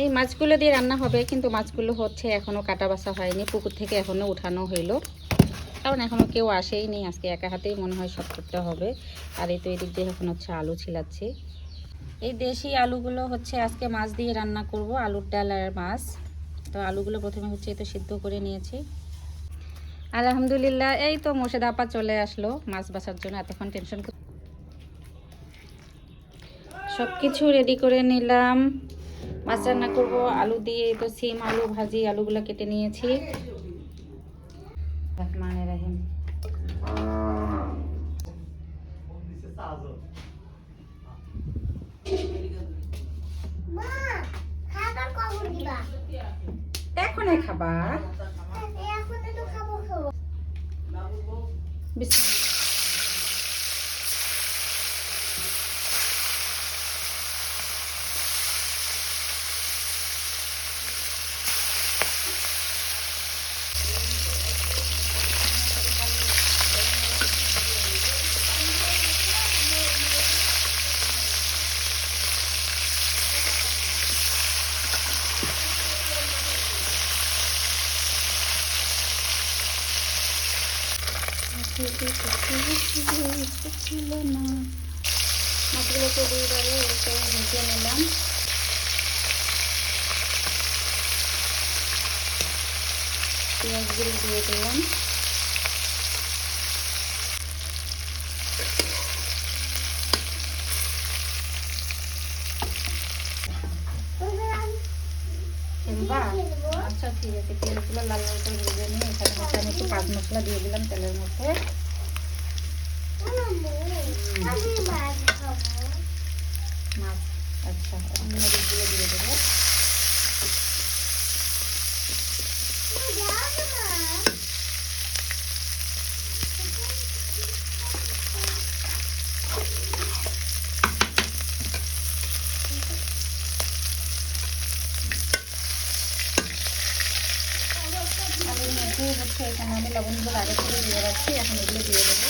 এই মাছগুলো দিয়ে রান্না হবে, কিন্তু মাছগুলো হচ্ছে এখনও কাটা বাসা হয়নি, পুকুর থেকে এখনও উঠানো হইল। কারণ এখনও কেউ আসেই নি আজকে একা হাতেই মনে হয় সব করতে হবে। আর এই তো এদিক দিয়ে এখন হচ্ছে আলু ছিলাচ্ছি। এই দেশি আলুগুলো হচ্ছে আজকে মাছ দিয়ে রান্না করব, আলুর ডাল আর মাছ। তো আলুগুলো প্রথমে হচ্ছে এই তো সিদ্ধ করে নিয়েছি। আলহামদুলিল্লাহ, এই তো মোর্শেদ আপা চলে আসলো মাছ বাসার জন্য, এতক্ষণ টেনশন সব কিছু রেডি করে নিলাম। মাছ রান্না করব আলু দিয়ে তো সিম আলু ভাজি আলুগুলো কেটে নিয়েছি। রহমানের রহিম। এখনই খাবার এখন তো খাব খাব বিসমিল্লাহ। মাছগুলোকে দুইবারে একটু ভেজে নিলাম পেঁয়াজগুলো দিয়ে দিলাম। কিংবা আচ্ছা ঠিক আছে তেলগুলো লাল লাল করে ভেজে নিয়ে এখানে হচ্ছে আমি একটু পাঁচ মশলা দিয়ে দিলাম তেলের মধ্যে। মাছ মাছ আচ্ছা এখন মরিচগুলো দিয়ে দেবো যাও না মধ্যে হচ্ছে এখানে আমি লবণগুলো আগে থেকে দিয়ে রাখছি, এখন এগুলো দিয়ে দেবো।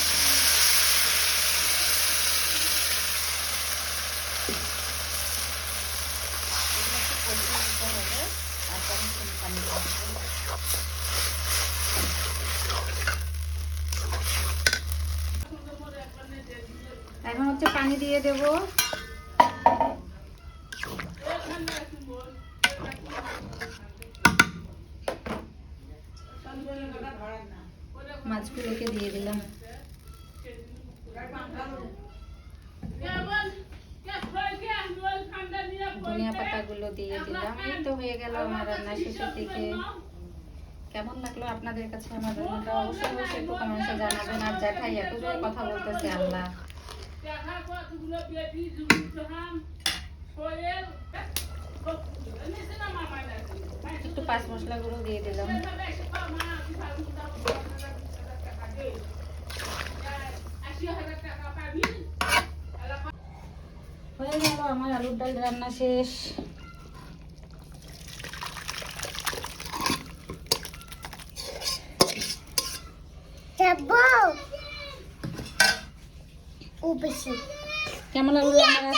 এখন হচ্ছে পানি দিয়ে দেবো মাছগুলোকে দিয়ে দিলাম। ধনিয়া পাতাগুলো দিয়ে দিলাম। এই তো হয়ে গেল আমার রান্না শেষের দিকে। কেমন লাগল আপনাদের কাছে আমার রান্নাটা? অবশ্যই অবশ্যই একটু কমেন্টে জানাবেন। আর জ্যাঠাই এত জোরে কথা বলতেছে, আল্লাহ। একটু পাঁচ মশলাগুলো দিয়ে দিলাম। হয়ে গেল আমার আলুর ডাল রান্না শেষ। কেমন লাগল আমার